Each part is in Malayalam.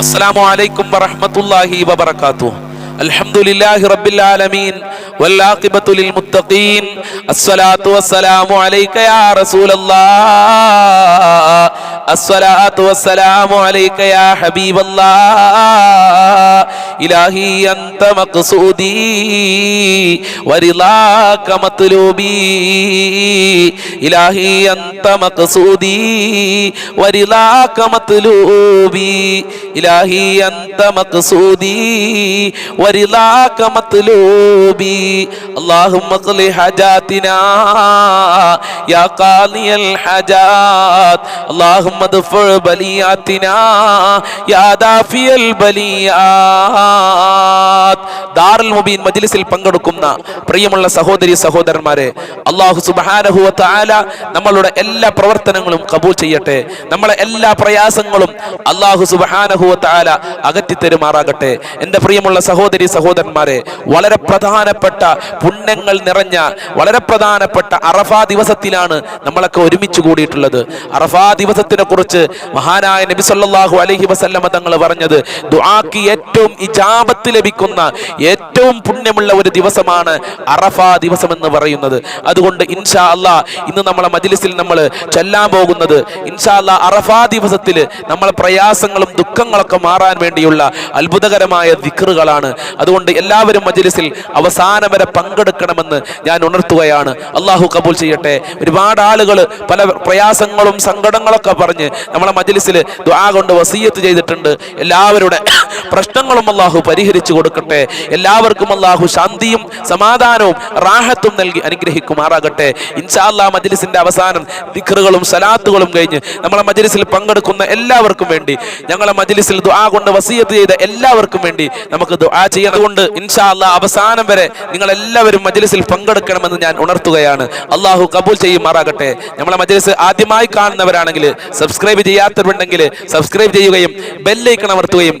അസ്സലാമു അലൈക്കും വറഹ്മത്തുള്ളാഹി വബറകാതുഹു. അൽഹംദുലില്ലാഹി റബ്ബിൽ ആലമീൻ. والعاقبة للمتقين الصلاة والسلام عليك يا رسول الله الصلاة والسلام عليك يا حبيب الله إلهي أنت مقصودي ورضاك مطلوبي إلهي أنت مقصودي ورضاك مطلوبي إلهي أنت مقصودي ورضاك مطلوبي اللهم اقض حاجاتنا يا قاضي الحاجات اللهم ادفع بلياتنا يا دافي البليات ദാറുൽ മുബീൻ മജ്ലിസിൽ പങ്കെടുക്കുന്ന പ്രിയമുള്ള സഹോദരി സഹോദരന്മാരെ അള്ളാഹു സുബ്ഹാനഹു വ തആല നമ്മളുടെ എല്ലാ പ്രവർത്തനങ്ങളും കബൂൽ ചെയ്യട്ടെ നമ്മളെ എല്ലാ പ്രയാസങ്ങളും അള്ളാഹു സുബ്ഹാനഹു വ തആല അകറ്റി തരുമാറാകട്ടെ എൻ്റെ പ്രിയമുള്ള സഹോദരി സഹോദരന്മാരെ വളരെ പ്രധാനപ്പെട്ട പുണ്യങ്ങൾ നിറഞ്ഞ വളരെ പ്രധാനപ്പെട്ട അറഫാ ദിവസത്തിലാണ് നമ്മളൊക്കെ ഒരുമിച്ച് കൂടിയിട്ടുള്ളത്. അറഫാ ദിവസത്തിനെ കുറിച്ച് മഹാനായ നബി സല്ലല്ലാഹു അലൈഹി വസല്ലമ തങ്ങൾ പറഞ്ഞത് ദുആക്ക് ഏറ്റവും ഇജാബത്ത് ലഭിക്കുന്ന ഏറ്റവും പുണ്യമുള്ള ഒരു ദിവസമാണ് അറഫ ദിവസം എന്ന് പറയുന്നത്. അതുകൊണ്ട് ഇൻഷാ അള്ളാ ഇന്ന് നമ്മളെ മജ്ലിസിൽ നമ്മൾ ചെല്ലാൻ പോകുന്നത് ഇൻഷാ അല്ലാ അറഫ ദിവസത്തിൽ നമ്മളെ പ്രയാസങ്ങളും ദുഃഖങ്ങളൊക്കെ മാറാൻ വേണ്ടിയുള്ള അത്ഭുതകരമായ ദിക്റുകളാണ്. അതുകൊണ്ട് എല്ലാവരും മജ്ലിസിൽ അവസാനം വരെ പങ്കെടുക്കണമെന്ന് ഞാൻ ഉണർത്തുകയാണ്. അള്ളാഹു കബൂൽ ചെയ്യട്ടെ. ഒരുപാട് ആളുകൾ പല പ്രയാസങ്ങളും സങ്കടങ്ങളൊക്കെ പറഞ്ഞ് നമ്മളെ മജിലിസിൽ ദ്വാ കൊണ്ട് വസീയത്ത് ചെയ്തിട്ടുണ്ട്. എല്ലാവരുടെ പ്രശ്നങ്ങളും അള്ളാഹു പരിഹരിച്ചു കൊടുക്കട്ടെ. എല്ലാവർക്കും അള്ളാഹു ശാന്തിയും സമാധാനവും റാഹത്തും നൽകി അനുഗ്രഹിക്കുമാറാകട്ടെ. ഇൻഷാ അല്ലാ മജ്ലിസിന്റെ അവസാനം ദിക്റുകളും സലാത്തുകളും കഴിഞ്ഞ് നമ്മളെ മജ്ലിസിൽ പങ്കെടുക്കുന്ന എല്ലാവർക്കും വേണ്ടി ഞങ്ങളെ മജ്ലിസിൽ ദുആ കൊണ്ട് വസീയത്ത് ചെയ്ത എല്ലാവർക്കും വേണ്ടി നമുക്ക് ദുആ ഇൻഷാല്ല ഇൻഷാ അല്ലാ അവസാനം വരെ നിങ്ങൾ എല്ലാവരും മജ്ലിസിൽ പങ്കെടുക്കണമെന്ന് ഞാൻ ഉണർത്തുകയാണ്. അള്ളാഹു കബൂൽ ചെയ്യുമാറാകട്ടെ. നമ്മളെ മജ്ലിസ് ആദ്യമായി കാണുന്നവരാണെങ്കിൽ സബ്സ്ക്രൈബ് ചെയ്യാത്തവരുണ്ടെങ്കിൽ സബ്സ്ക്രൈബ് ചെയ്യുകയും ബെല്ലൈക്കൺ അമർത്തുകയും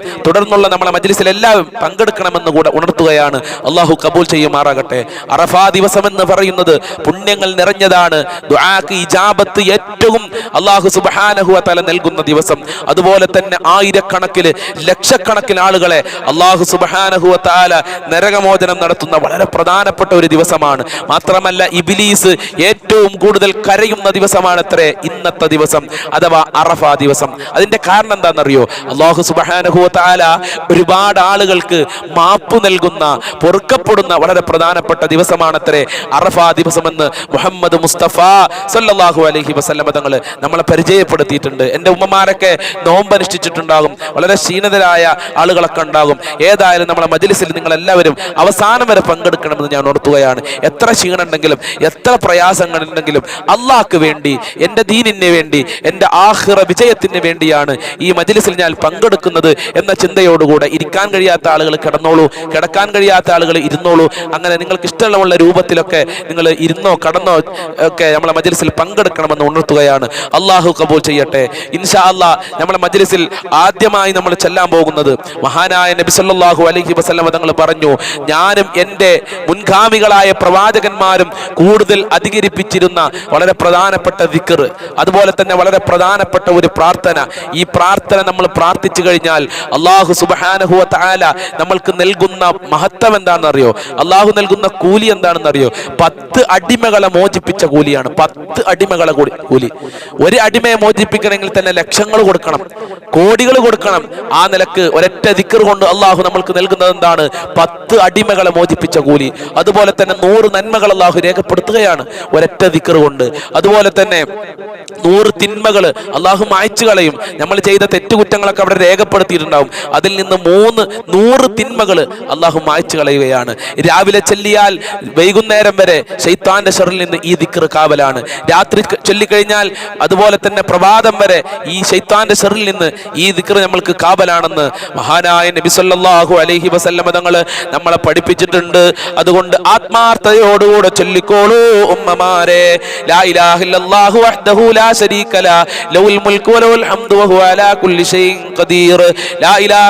തുടർന്നുള്ള നമ്മളെ മജ്ലിസിൽ എല്ലാവരും പങ്കെടുക്കണമെന്ന് കൂടെ ഉണർത്തുകയാണ്. അള്ളാഹു കബൂൽ ചെയ്യുമാറാകട്ടെ. അറഫാ ദിവസം എന്ന് പറയുന്നത് പുണ്യങ്ങൾ നിറഞ്ഞതാണ്. ദുആക്ക് ഇജാബത്ത് ഏറ്റവും അള്ളാഹു സുബ്ഹാനഹു തല നൽകുന്ന ദിവസം. അതുപോലെ തന്നെ ആയിരക്കണക്കിന് ലക്ഷക്കണക്കിന് ആളുകളെ അള്ളാഹു സുബ്ഹാനഹു താല നരകമോചനം നടത്തുന്ന വളരെ പ്രധാനപ്പെട്ട ഒരു ദിവസമാണ്. മാത്രമല്ല ഇബിലീസ് ഏറ്റവും കൂടുതൽ കരയുന്ന ദിവസമാണ് അത്രേ ഇന്നത്തെ ദിവസം അഥവാ അറഫ ദിവസം. അതിന്റെ കാരണം എന്താണെന്നറിയോ? അള്ളാഹു സുബ്ഹാനഹു താല ഒരുപാട് ആളുകൾക്ക് മാപ്പ് നൽകുന്ന പൊറുക്കപ്പെടുന്ന വളരെ പ്രധാനപ്പെട്ട ദിവസമാണത്രേ അറഫ ദിവസമെന്ന് മുഹമ്മദ് മുസ്തഫ സല്ലാഹു അലഹി വസല്ലമ തങ്ങൾ നമ്മളെ പരിചയപ്പെടുത്തിയിട്ടുണ്ട്. എന്റെ ഉമ്മമാരൊക്കെ നോമ്പനുഷ്ഠിച്ചിട്ടുണ്ടാകും. വളരെ ക്ഷീണിതരായ ആളുകളൊക്കെ ഉണ്ടാകും. ഏതായാലും നമ്മളെ മജ്ലിസിൽ നിങ്ങൾ എല്ലാവരും അവസാനം വരെ പങ്കെടുക്കണമെന്ന് ഞാൻ ഓർത്തുകയാണ്. എത്ര ക്ഷീണുണ്ടെങ്കിലും എത്ര പ്രയാസങ്ങളുണ്ടെങ്കിലും അള്ളാഹ്ക്ക് വേണ്ടി എന്റെ ദീനിന് വേണ്ടി എന്റെ ആഹ്റ വിജയത്തിന് വേണ്ടിയാണ് ഈ മജ്ലിസിൽ ഞാൻ പങ്കെടുക്കുന്നത് എന്ന ചിന്തയോടുകൂടെ ഇരിക്കാൻ കഴിയാത്ത ആളുകൾ കിടന്നോളൂ കിടക്കാൻ കഴിയാത്ത ആളുകൾ ഇരുന്നോളൂ. അങ്ങനെ നിങ്ങൾക്ക് ഇഷ്ടമുള്ള രൂപത്തിലൊക്കെ നിങ്ങൾ ഇരുന്നോ കടന്നോ ഒക്കെ നമ്മളെ മജ്ലിസിൽ പങ്കെടുക്കണമെന്ന് ഉണർത്തുകയാണ്. അള്ളാഹു കബൂൽ ചെയ്യട്ടെ. ഇൻഷാ അല്ലാ നമ്മളെ മജ്ലിസിൽ ആദ്യമായി നമ്മൾ ചെല്ലാൻ പോകുന്നത് മഹാനായ നബി സല്ലല്ലാഹു അലൈഹി വസല്ലമ തങ്ങൾ പറഞ്ഞു ഞാനും എന്റെ മുൻഗാമികളായ പ്രവാചകന്മാരും കൂടുതൽ അധികരിപ്പിച്ചിരുന്ന വളരെ പ്രധാനപ്പെട്ട ദിക്ർ അതുപോലെ തന്നെ വളരെ പ്രധാനപ്പെട്ട ഒരു പ്രാർത്ഥന. ഈ പ്രാർത്ഥന നമ്മൾ പ്രാർത്ഥിച്ചു കഴിഞ്ഞാൽ അള്ളാഹു സുബ്ഹാനഹു വ തആല നമ്മൾക്ക് നൽകുന്ന മഹത്വം എന്താണെന്നറിയോ? അള്ളാഹു നൽകുന്ന കൂലി എന്താണെന്നറിയോ? പത്ത് അടിമകളെ മോചിപ്പിച്ച കൂലിയാണ്. പത്ത് അടിമകളെ കൂലി. ഒരു അടിമയെ മോചിപ്പിക്കണമെങ്കിൽ തന്നെ ലക്ഷങ്ങൾ കൊടുക്കണം. കോടികൾ കൊടുക്കണം. ആ നിലയ്ക്ക് ഒരൊറ്റ ദിക്കർ കൊണ്ട് അള്ളാഹു നമ്മൾക്ക് നൽകുന്നത് എന്താണ്? പത്ത് അടിമകളെ മോചിപ്പിച്ച കൂലി. അതുപോലെ തന്നെ നൂറ് നന്മകൾ അള്ളാഹു രേഖപ്പെടുത്തുകയാണ് ഒരൊറ്റ ദിക്കർ കൊണ്ട്. അതുപോലെ തന്നെ നൂറ് തിന്മകൾ അള്ളാഹു മായ്ച്ചുകളയും നമ്മൾ ചെയ്ത തെറ്റുകുറ്റങ്ങളൊക്കെ അവിടെ രേഖപ്പെടുത്തിയിട്ടുണ്ടാവും. അതിൽ നിന്ന് മൂന്ന് നൂറ് തിന്മകൾ അള്ളാഹു മായ്ച്ചു കളയുകയാണ്. രാവിലെ ചെല്ലിയാൽ വൈകുന്നേരം വരെ ഷെയ്ത്താന്റെ ഷറിൽ നിന്ന് ഈ ദിക്കർ കാവലാണ്. രാത്രി ചൊല്ലിക്കഴിഞ്ഞാൽ അതുപോലെ തന്നെ പ്രഭാതം വരെ ഈ ഷെയ്ത്താന്റെ ഷറിൽ നിന്ന് ഈ ദിക്കർ നമ്മൾക്ക് കാവലാണെന്ന് മഹാനായ നബി അലഹി വസല്ലമ തങ്ങൾ നമ്മളെ പഠിപ്പിച്ചിട്ടുണ്ട്. അതുകൊണ്ട് ആത്മാർത്ഥതയോടുകൂടെ ചൊല്ലിക്കോളൂ ഉമ്മമാരെ. ലാ ലാ ശരീക ഹംദു അലാ കുല്ലി ഖദീർ. ലാ ഇലാഹ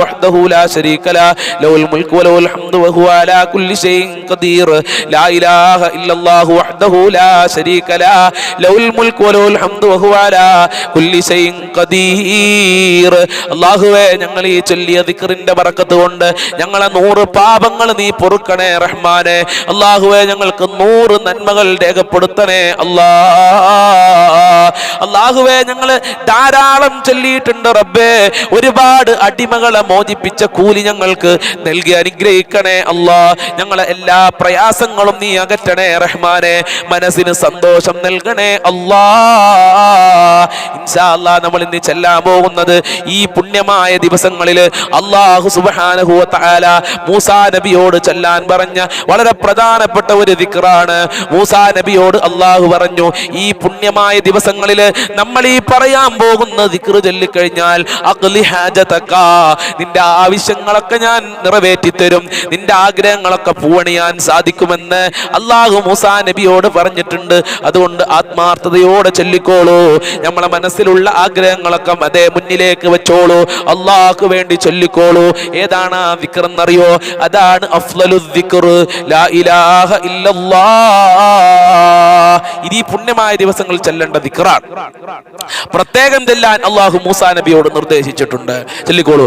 وحده لا شريك له له الملك وله الحمد وهو على كل شيء قدير لا إله إلا الله وحده لا شريك له له الملك وله الحمد وهو على كل شيء قدير അള്ളാഹുവേ ഞങ്ങൾ ഈ ചൊല്ലിയ ദിക്കറിന്റെ ബറക്കത്ത് കൊണ്ട് ഞങ്ങളെ നൂറ് പാപങ്ങൾ നീ പൊറുക്കണേ റഹ്മാനെ. അള്ളാഹുവെ ഞങ്ങൾക്ക് നൂറ് നന്മകൾ രേഖപ്പെടുത്തണേ അല്ലാ. അള്ളാഹുവെ ഞങ്ങൾ ധാരാളം ചൊല്ലിയിട്ടുണ്ട് റബ്ബേ. ഒരുപാട് അടിമകളെ മോചിപ്പിച്ച കൂലി ഞങ്ങൾക്ക് നൽകി അനുഗ്രഹിക്കണേ അല്ലാ. ഞങ്ങളെ എല്ലാ പ്രയാസങ്ങളും നീ അകറ്റണേ റഹ്മാനെ. മനസ്സിന് സന്തോഷം നൽകണേ അള്ളാ നമ്മൾ ഇന്ന് ചെല്ലാൻ പോകുന്നത് ഈ പുണ്യമായ ദിവസങ്ങളിൽ അള്ളാഹു സുബ്ഹാനഹു വ തആല മൂസാ നബിയോട് ചെല്ലാൻ പറഞ്ഞ വളരെ പ്രധാനപ്പെട്ട ഒരു ദിക്റാണ്. മൂസാ നബിയോട് അള്ളാഹു പറഞ്ഞു ഈ പുണ്യമായ ദിവസങ്ങളിൽ നമ്മൾ ഈ പറയാൻ പോകുന്ന ദിക്റ് ചൊല്ലിക്കഴിഞ്ഞാൽ അഖ്ലി നിന്റെ ആവശ്യങ്ങളൊക്കെ ഞാൻ നിറവേറ്റി തരും നിന്റെ ആഗ്രഹങ്ങളൊക്കെ പൂവണിയാൻ സാധിക്കുമെന്ന് അള്ളാഹു മൂസാ നബിയോട് പറഞ്ഞിട്ടുണ്ട്. അതുകൊണ്ട് ആത്മാർത്ഥതയോടെ ചൊല്ലിക്കോളൂ. നമ്മളെ മനസ്സിലുള്ള ആഗ്രഹങ്ങളൊക്കെ അതേ മുന്നിലേക്ക് വെച്ചോളൂ. അള്ളാഹ്ക്ക് വേണ്ടി ചൊല്ലിക്കോളൂ. ഏതാണ് ആ ദിക്ർ എന്നറിയോ അതാണ് ലാ ഇലാഹ ഇത് പുണ്യമായ ദിവസങ്ങളിൽ ചെല്ലേണ്ട ദിക്റാണ്. പ്രത്യേകം ചെല്ലാൻ അള്ളാഹു മൂസാ നബിയോട് നിർദ്ദേശിച്ചിട്ടുണ്ട്. ചൊല്ലിക്കോളൂ.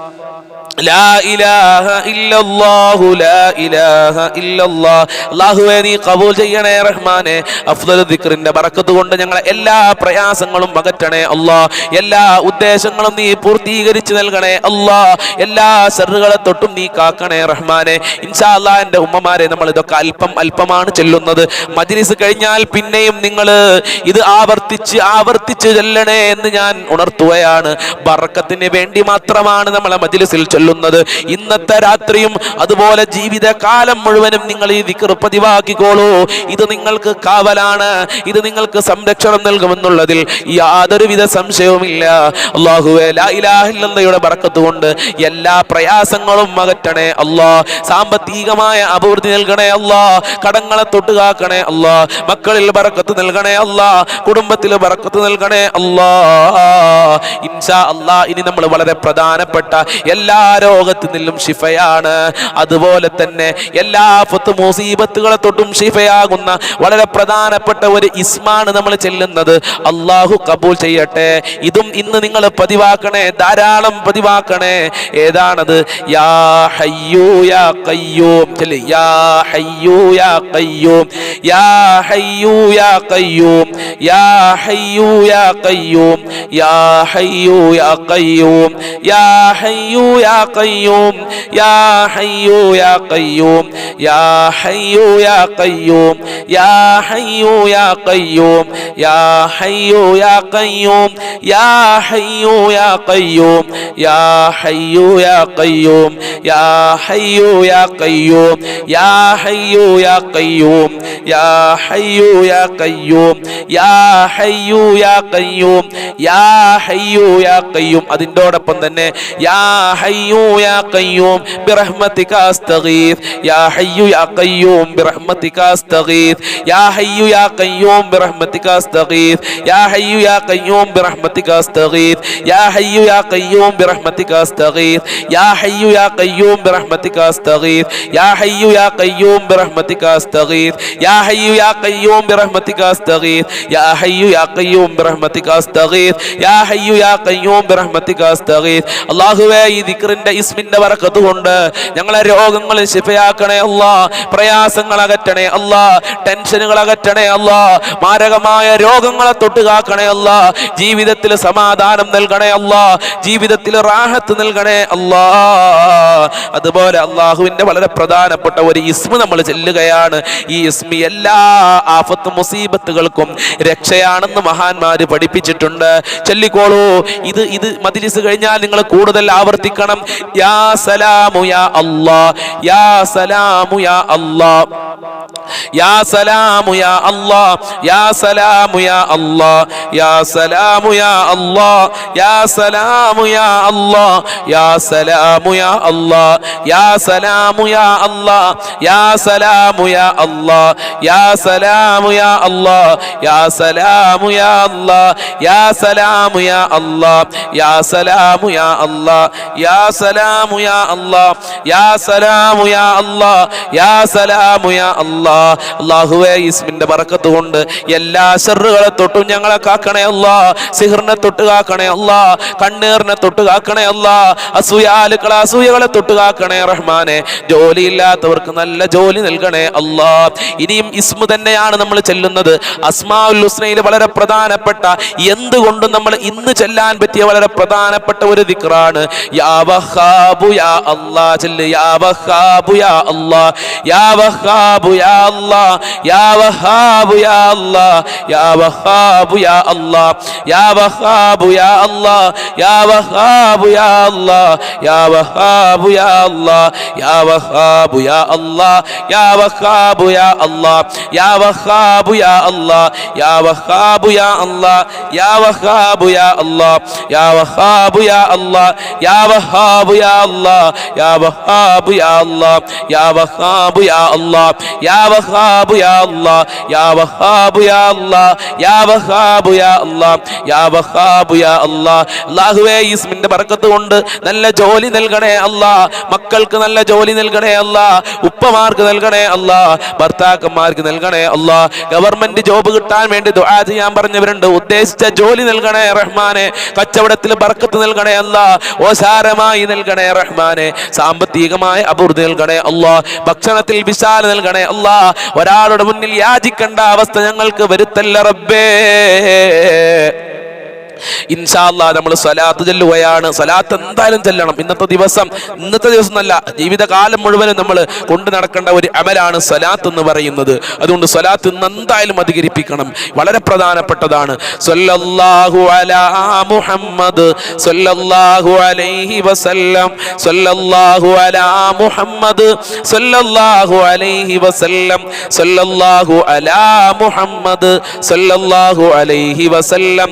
الله അല്ലാഹുവേ നീ കബൂൽ ചെയ്യണേ റഹ്മാനെ. അഫ്ദൽ ദിക്റിന്റെ ബറക്കത്ത് കൊണ്ട് ഞങ്ങളെ എല്ലാ പ്രയാസങ്ങളും അകറ്റണേ അല്ലാ. എല്ലാ ഉദ്ദേശങ്ങളും നീ പൂർത്തീകരിച്ചു നൽകണേ അല്ലാ. എല്ലാ സെറുകളെ തൊട്ടും നീ കാക്കണേ റഹ്മാനെ. ഇൻഷാ അല്ലാ എന്റെ ഉമ്മമാരെ നമ്മൾ ഇതൊക്കെ അല്പം അല്പമാണ് ചെല്ലുന്നത്. മജ്ലിസ് കഴിഞ്ഞാൽ പിന്നെയും നിങ്ങൾ ഇത് ആവർത്തിച്ച് ആവർത്തിച്ച് ചെല്ലണേ എന്ന് ഞാൻ ഉണർത്തുകയാണ്. ബറക്കത്തിന് വേണ്ടി മാത്രമാണ് നമ്മളെ മജ്ലിസിൽ ചൊല്ലുന്നത്. ഇന്നത്തെ രാത്രിയും അതുപോലെ ജീവിതകാലം മുഴുവനും നിങ്ങൾ ഈ ദിക്ർ പതിവാക്കിക്കോളൂ. ഇത് നിങ്ങൾക്ക് കാവലാണ്. ഇത് നിങ്ങൾക്ക് സംരക്ഷണം നൽകുമെന്നുള്ളതിൽ യാതൊരുവിധ സംശയവുമില്ല. അള്ളാഹുവെ ലാ ഇലാഹ ഇല്ലല്ലയുടെ ബറക്കത്ത് കൊണ്ട് എല്ലാ പ്രയാസങ്ങളും അകറ്റണേ അല്ലാ. സാമ്പത്തികമായ അഭിവൃദ്ധി നൽകണേ അല്ലാ. കടങ്ങളെ തൊട്ട് കാക്കണേ അല്ലാ. മക്കളിൽ ബറക്കത്ത് നൽകണേ അല്ലാ. കുടുംബത്തിൽ ബറക്കത്ത് നൽകണേ അല്ലാ. ഇൻഷാ അല്ലാ ഇനി നമ്മൾ വളരെ പ്രധാനപ്പെട്ട എല്ലാ രോഗത്തിൽ നിന്നും ഷിഫയാണ് അതുപോലെ തന്നെ എല്ലാ ഫത്ത് മുസീബത്തുകളെ തൊട്ടും ഷിഫയാകുന്ന വളരെ പ്രധാനപ്പെട്ട ഒരു ഇസ്മാണ് നമ്മൾ ചെല്ലുന്നത്. അള്ളാഹു കബൂൽ ചെയ്യട്ടെ. ഇതും ഇന്ന് നിങ്ങൾ പതിവാക്കണേ. ധാരാളം പതിവാക്കണേ. ഏതാണത്? യാ യാ യാ യാ യാ യാ യാ യാ യാ യാ യാ കയ്യൂം യാ ഹയ്യൂ യാ കയ്യൂം യാ ഹയ്യൂ യാ കയ്യൂം യാ ഹയ്യൂ യാ കയ്യൂം യാ ഹയ്യൂ യാ കയ്യൂം യാ ഹയ്യൂ യാ കയ്യൂം യാ ഹയ്യൂ യാ കയ്യൂം യാ ഹയ്യൂ യാ കയ്യൂം യാ ഹയ്യൂ യാ കയ്യൂം യാ ഹയ്യൂ യാ കയ്യൂം യാ ഹയ്യൂ യാ കയ്യൂം യാ ഹയ്യൂ യാ കയ്യൂം അതിന്റോടൊപ്പം തന്നെ യാ ഹയ്യൂ യാ കയ്യൂം ബിറഹ്മതിക അസ്തഗീസ് യാ ഹയ്യു യാ കയ്യൂം ബിറഹ്മതിക അസ്തഗീസ് യാ ഹയ്യു യാ കയ്യൂം ബിറഹ്മതിക അസ്തഗീസ് യാ ഹയ്യു യാ കയ്യൂം ബിറഹ്മതിക അസ്തഗീസ് യാ ഹയ്യു യാ കയ്യൂം ബിറഹ്മതിക അസ്തഗീസ് യാ ഹയ്യു യാ കയ്യൂം ബിറഹ്മതിക അസ്തഗീസ് യാ ഹയ്യു യാ കയ്യൂം ബിറഹ്മതിക അസ്തഗീസ് യാ ഹയ്യു യാ കയ്യൂം ബിറഹ്മതിക അസ്തഗീസ് യാ ഹയ്യു യാ കയ്യൂം ബിറഹ്മതിക അസ്തഗീസ് യാ ഹയ്യു യാ കയ്യൂം ബിറഹ്മതിക അസ്തഗീസ് അല്ലാഹുവേ ഈ ദിക്റിന്റെ ഇസ്മിന്റെ വറക്കത്ത് കൊണ്ട് ഞങ്ങളെ രോഗങ്ങൾ ശിഫയാക്കണേ അല്ല പ്രയാസങ്ങൾ അകറ്റണേ അല്ല ടെൻഷനുകൾ അകറ്റണേ അല്ല മാരകമായ രോഗങ്ങളെ തൊട്ട് കാക്കണേ അല്ല ജീവിതത്തിൽ സമാധാനം നൽകണേ അല്ല ജീവിതത്തിൽ റാഹത്ത് നൽകണേ അല്ല. അതുപോലെ അള്ളാഹുവിന്റെ വളരെ പ്രധാനപ്പെട്ട ഒരു ഇസ്മ നമ്മൾ ചെല്ലുകയാണ്. ഈ ഇസ്മി എല്ലാ ആഫത്ത് മുസീബത്തുകൾക്കും രക്ഷയാണെന്ന് മഹാന്മാര് പഠിപ്പിച്ചിട്ടുണ്ട്. ചൊല്ലിക്കോളൂ. ഇത് ഇത് മതിലിസ് കഴിഞ്ഞാൽ നിങ്ങൾ കൂടുതൽ ആവർത്തിക്കണം. യാ സലാമു യാ അല്ലാ യാ സലാമു യാ അല്ലാ യാ സലാമു യാ അല്ലാ യാ സലാമു യാ അല്ലാ യാ സലാമു യാ അല്ലാ യാ സലാമു യാ അല്ലാ യാ സലാമു യാ അല്ലാ യാ സലാമു യാ അല്ലാ യാ സലാമു യാ അല്ലാ യാ സലാമു യാ അല്ലാ യാ സലാമു യാ അല്ലാ യാ സലാമു യാ അല്ലാ യാ സലാമു യാ അല്ലാ യാ സലാമു യാ അല്ലാ യാ സലാമു യാ അല്ലാ യാ സലാമു യാ അല്ലാ. അല്ലാഹുവേ ഇസ്മിന്റെ ബറക്കത്ത് കൊണ്ട് എല്ലാ ഷർറുകളെ തൊട്ടും ഞങ്ങളെ കാക്കണേ അല്ലാ സിഹറിനെ തൊട്ട് കാക്കണേ അല്ലാ കണ്ണീറിനെ തൊട്ട് കാക്കണേ അല്ലാ അസൂയാലുക്കളെ അസൂയകളെ തൊട്ട് കാക്കണേ റഹ്മാനെ. ജോലിയില്ലാത്തവർക്ക് നല്ല ജോലി നൽകണേ അല്ലാ. ഇനിയും ഇസ്മു തന്നെയാണ് നമ്മൾ ചെല്ലുന്നത്. അസ്മാഉൽ ഹുസ്നയിൽ വളരെ പ്രധാനപ്പെട്ട എന്തുകൊണ്ടും നമ്മൾ ഇന്ന് ചെല്ലാൻ പറ്റിയ വളരെ പ്രധാനപ്പെട്ട ഒരു ദിക്റാണ്. യാ വഹാബു യാ അല്ലാ ചെല്ല് യാ വഹാബു യാ അല്ലാ യാ വഹാബു യാ അല്ലാ യാ വഹാബു യാ അല്ലാ യാ വഹാബു യാ അല്ലാ യാ വഹാബു യാ അല്ലാ യാ വഹാബു യാ അല്ലാ യാ വഹാബു യാ അല്ലാ യാ വഹാബു യാ അല്ലാ യാ വഹാബു യാ അല്ലാ യാ വഹാബു യാ അല്ലാ യാ വഹാബു യാ അല്ലാ യാ വഹാബു യാ അല്ലാ യാ വഹാബു യാ അല്ലാ യാ വഹാബു വഹാബ് യാ വഹാബ് യാ യാ വഹാബ് യാ യാ വഹാബ് യാ യാ വഹാബ് യാ യാ വഹാബു യാ അല്ലാ അല്ലാഹുവേ ബർക്കത്ത് കൊണ്ട് നല്ല ജോലി നൽകണേ അല്ലാ മക്കൾക്ക് നല്ല ജോലി നൽകണേ അല്ലാ ഉപ്പമാർക്ക് നൽകണേ അല്ലാ ഭർത്താക്കന്മാർക്ക് നൽകണേ അല്ലാ. ഗവൺമെന്റ് ജോബ് കിട്ടാൻ വേണ്ടി ദുആ ചെയ്യാൻ പറഞ്ഞവരുണ്ട് ഉദ്ദേശിച്ച ജോലി നൽകണേ റഹ്മാനെ കച്ചവടത്തിൽ ബർക്കത്ത് നൽകണേ അല്ലാ. ഓശാരമായി നൽകണേ റഹ്മാനെ. സാമ്പത്തികമായ അഭിവൃദ്ധി നൽകണേ അല്ലാ ഭക്ഷണത്തിൽ വിശാല നൽകണേ അല്ലാ ഒരാളുടെ മുന്നിൽ യാചിക്കേണ്ട അവസ്ഥ ഞങ്ങൾക്ക് വരുത്തല്ല റബ്ബേ. ഇൻഷാല്ലാ നമ്മൾ സ്വലാത്ത് ചെല്ലുകയാണ്. സ്വലാത്ത് എന്തായാലും ചെല്ലണം. ഇന്നത്തെ ദിവസം ഇന്നത്തെ ദിവസം അല്ല ജീവിതകാലം മുഴുവനും നമ്മൾ കൊണ്ടു നടക്കേണ്ട ഒരു അമലാണ് സ്വലാത്ത് എന്ന് പറയുന്നത്. അതുകൊണ്ട് സ്വലാത്ത് ഇന്ന് എന്തായാലും അധികരിപ്പിക്കണം. വളരെ പ്രധാനപ്പെട്ടതാണ്. സ്വല്ലല്ലാഹു അലാ മുഹമ്മദ് അലൈഹി വസല്ലം അലാ മുഹമ്മദ് അലൈഹി വസല്ലം അലാ മുഹമ്മദ് അലൈഹി വസല്ലം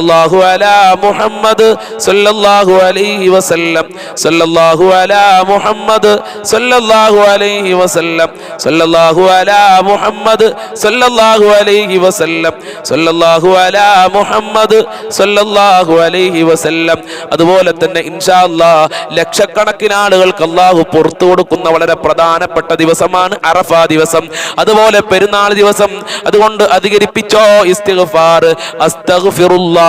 സല്ലല്ലാഹു അലാ മുഹമ്മദ് സല്ലല്ലാഹു അലൈഹി വസല്ലം. സല്ലല്ലാഹു അലാ മുഹമ്മദ് സല്ലല്ലാഹു അലൈഹി വസല്ലം. സല്ലല്ലാഹു അലാ മുഹമ്മദ് സല്ലല്ലാഹു അലൈഹി വസല്ലം. സല്ലല്ലാഹു അലാ മുഹമ്മദ് സല്ലല്ലാഹു അലൈഹി വസല്ലം. അതുപോലെ തന്നെ ഇൻഷാ അല്ലാ ലക്ഷക്കണക്കിന് ആളുകൾക്ക് അള്ളാഹു പുറത്തു കൊടുക്കുന്ന വളരെ പ്രധാനപ്പെട്ട ദിവസമാണ് അറഫ ദിവസം. അതുപോലെ പെരുന്നാൾ ദിവസം. അതുകൊണ്ട് അധികരിപ്പിച്ചോ ഇസ്തിഗ്ഫാർ. അസ്തഗ്ഫിറുല്ലാഹൽ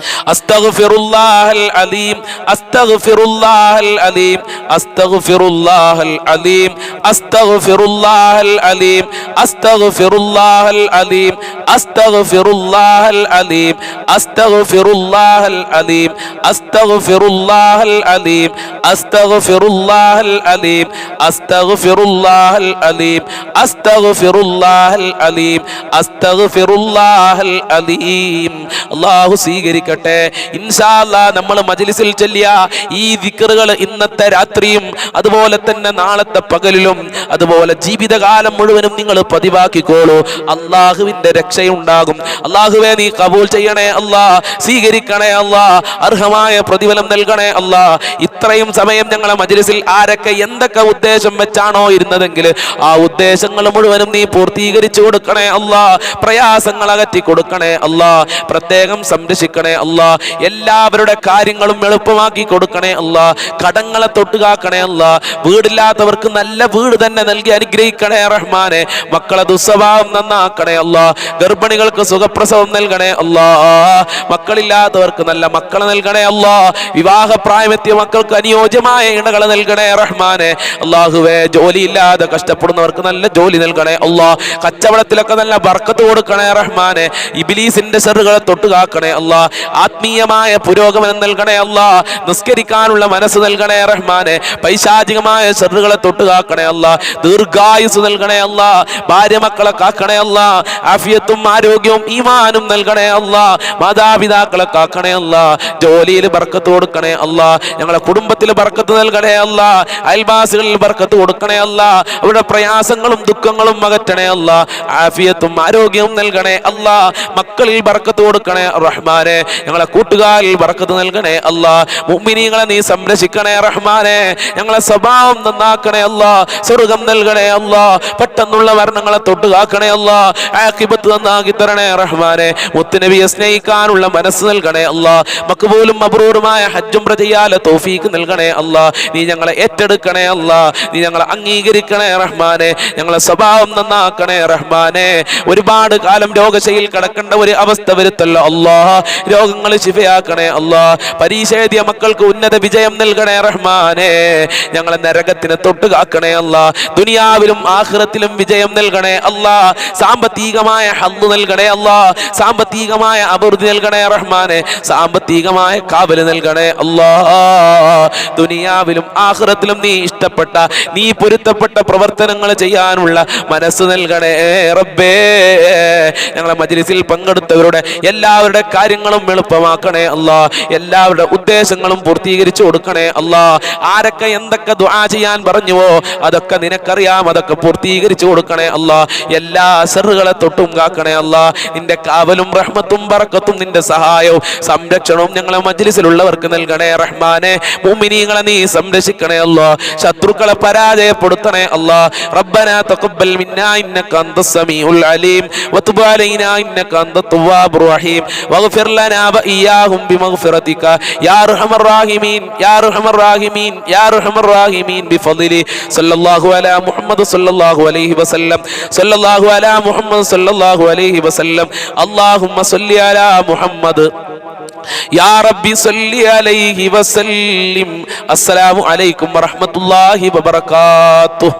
അസ്തഗ്ഫിറുല്ലാഹൽ ആയിരിക്കട്ടെ ഇൻഷാല്ല നമ്മൾ മജലിസിൽ ചെല്ലിയ ഈ വിക്കറുകൾ ഇന്നത്തെ രാത്രിയും അതുപോലെ തന്നെ നാളത്തെ പകലിലും അതുപോലെ ജീവിതകാലം മുഴുവനും നിങ്ങൾ പതിവാക്കിക്കോളൂ. അള്ളാഹുവിന്റെ രക്ഷയുണ്ടാകും. അള്ളാഹുവെ നീ കബൂൽ ചെയ്യണേ അല്ലാ സ്വീകരിക്കണേ അല്ലാ അർഹമായ പ്രതിഫലം നൽകണേ അല്ലാ. ഇത്രയും സമയം ഞങ്ങളെ മജലിസിൽ ആരൊക്കെ എന്തൊക്കെ ഉദ്ദേശം വെച്ചാണോ ഇരുന്നതെങ്കിൽ ആ ഉദ്ദേശങ്ങൾ മുഴുവനും നീ പൂർത്തീകരിച്ചു കൊടുക്കണേ അല്ലാ. പ്രയാസങ്ങൾ അകറ്റി കൊടുക്കണേ അല്ലാ. പ്രത്യേകം സംരക്ഷിക്കണേ അല്ലാ. എല്ലാവരുടെ കാര്യങ്ങളും എളുപ്പമാക്കി കൊടുക്കണേ അല്ല. കടങ്ങളെ തൊട്ടുകാക്കണേ അല്ല. വീടില്ലാത്തവർക്ക് നല്ല വീട് തന്നെ നൽകി അനുഗ്രഹിക്കണേ റഹ്മാനെ. മക്കളെ ദുസ്വഭാവം നന്നാക്കണേ അല്ല. ഗർഭിണികൾക്ക് സുഖപ്രസവം നൽകണേ അല്ല. മക്കളില്ലാത്തവർക്ക് നല്ല മക്കളെ നൽകണേ അല്ല. വിവാഹ പ്രായമെത്തിയ മക്കൾക്ക് അനുയോജ്യമായ ഇണകളെ നൽകണേ റഹ്മാനെ. അള്ളാഹുവേ ജോലിയില്ലാതെ കഷ്ടപ്പെടുന്നവർക്ക് നല്ല ജോലി നൽകണേ അല്ല. കച്ചവടത്തിലൊക്കെ നല്ല ബർക്കത്ത് കൊടുക്കണേ റഹ്മാനെ. ഇബിലീസിന്റെ സെറുകളെ തൊട്ട് കാക്കണേ അല്ലാ. ആത്മീയമായ പുരോഗമനം നൽകണേ അല്ലാ. നിസ്കരിക്കാനുള്ള മനസ്സ് നൽകണേ റഹ്മാനെ. പൈശാചികമായ ശത്രുക്കളെ തൊട്ട് കാക്കണേ അല്ലാ. ദീർഘായുസ് നൽകണേ അല്ല. ഭാര്യ മക്കളെ കാക്കണേ അല്ല. ആഫിയത്തും ആരോഗ്യവും ഈമാനും നൽകണേ അല്ല. മാതാപിതാക്കളെ കാക്കണേ അല്ല. ജോലിയിൽ ബർക്കത്ത് കൊടുക്കണേ അല്ല. ഞങ്ങളെ കുടുംബത്തിൽ ബർക്കത്ത് നൽകണേ അല്ല. അയൽവാസികളിൽ ബർക്കത്ത് കൊടുക്കണേ അല്ല. അവരുടെ പ്രയാസങ്ങളും ദുഃഖങ്ങളും അകറ്റണേ അല്ല. ആഫിയത്തും ആരോഗ്യവും നൽകണേ അല്ല. മക്കളിൽ ബർക്കത്ത് കൊടുക്കണേ റഹ്മാനെ. ഞങ്ങളെ കൂട്ടുകാരിൽ വറക്കത്ത് നൽകണേ അല്ല. മുഅ്മിനീങ്ങളെ നീ സംരക്ഷിക്കണേ റഹ്മാനെ. ഞങ്ങളെ സ്വഭാവം നന്നാക്കണേ അല്ല. സ്വർഗം നൽകണേ അല്ല. പെട്ടെന്നുള്ള മരണങ്ങളെ തൊട്ടുകാക്കണേ അല്ല. ആക്കിപത്ത് നന്നാക്കി തരണേ റഹ്മാനെ. മുത്തുനബിയെ സ്നേഹിക്കാനുള്ള മനസ്സ് നൽകണേ അല്ല. മക്കുപോലും അപൂർവമായ ഹജ്ജും ചെയ്യാല തോഫീക്ക് നൽകണേ അല്ല. നീ ഞങ്ങളെ ഏറ്റെടുക്കണേ അല്ല. നീ ഞങ്ങളെ അംഗീകരിക്കണേ റഹ്മാനെ. ഞങ്ങളെ സ്വഭാവം നന്നാക്കണേ റഹ്മാനെ. ഒരുപാട് കാലം രോഗശയിൽ കിടക്കേണ്ട ഒരു അവസ്ഥ വരുത്തല്ലോ അല്ലാ രോഗങ്ങൾ ശിഫയാക്കണേ അല്ലാ. പരീക്ഷ മക്കൾക്ക് ഉന്നത വിജയം നൽകണേ റഹ്മാനെ. ഞങ്ങളെ നരകത്തിന് തൊട്ട് കാക്കണേ അല്ല. ദുനിയാവിലും ആഹ്റത്തിലും വിജയം നൽകണേ അല്ല. സാമ്പത്തികമായ ഹല്ല് നൽകണേ അല്ല. സാമ്പത്തികമായ അഭിവൃദ്ധി നൽകണേ റഹ്മാനെ. സാമ്പത്തികമായ കാവൽ നൽകണേ അല്ലാ. ദുനിയാവിലും ആഹ്റത്തിലും നീ ഇഷ്ടപ്പെട്ട നീ പൊരുത്തപ്പെട്ട പ്രവർത്തനങ്ങൾ ചെയ്യാനുള്ള മനസ്സ് നൽകണേ റബ്ബേ. ഞങ്ങളെ മജ്ലിസിൽ പങ്കെടുത്തവരുടെ എല്ലാവരുടെ കാര്യങ്ങളും എളുപ്പമാക്കണേ അല്ലാ. എല്ലാവരുടെ ഉദ്ദേശങ്ങളും പൂർത്തീകരിച്ചു കൊടുക്കണേ അല്ലാ. ആരൊക്കെ എന്തൊക്കെ ദുആ ചെയ്യാൻ പറഞ്ഞുവോ അതൊക്കെ നിനക്കറിയാം അതൊക്കെ പൂർത്തീകരിച്ചു കൊടുക്കണേ അല്ലാ. എല്ലാ സെറുകളെ തൊട്ടും കാക്കണേ അല്ലാ. നിന്റെ കാവലും റഹ്മത്തും ബറക്കത്തും നിന്റെ സഹായവും സംരക്ഷണവും ഞങ്ങളെ മജ്ലിസിലുള്ളവർക്ക് നൽകണേ റഹ്മാനെ. മുഅ്മിനീങ്ങളെ നീ സംരക്ഷിക്കണേ അല്ല. ശത്രുക്കളെ പരാജയപ്പെടുത്തണേ അല്ലാ. റബ്ബനാ തഖബ്ബൽ മിന്നാ ഇന്നക അന്തസ് അലീം. വതുബ് അലൈനാ ഇന്നക അന്തത് റഹീം. വഗ്ഫിർ ലനാ وإياب إياهم بمغفرتك يا أرحم الراحمين يا أرحم الراحمين يا أرحم الراحمين بفضله صلى الله على محمد صلى الله عليه وسلم صلى الله على محمد صلى الله عليه وسلم اللهم صل على محمد يا ربي صل عليه وسلم السلام عليكم ورحمة الله وبركاته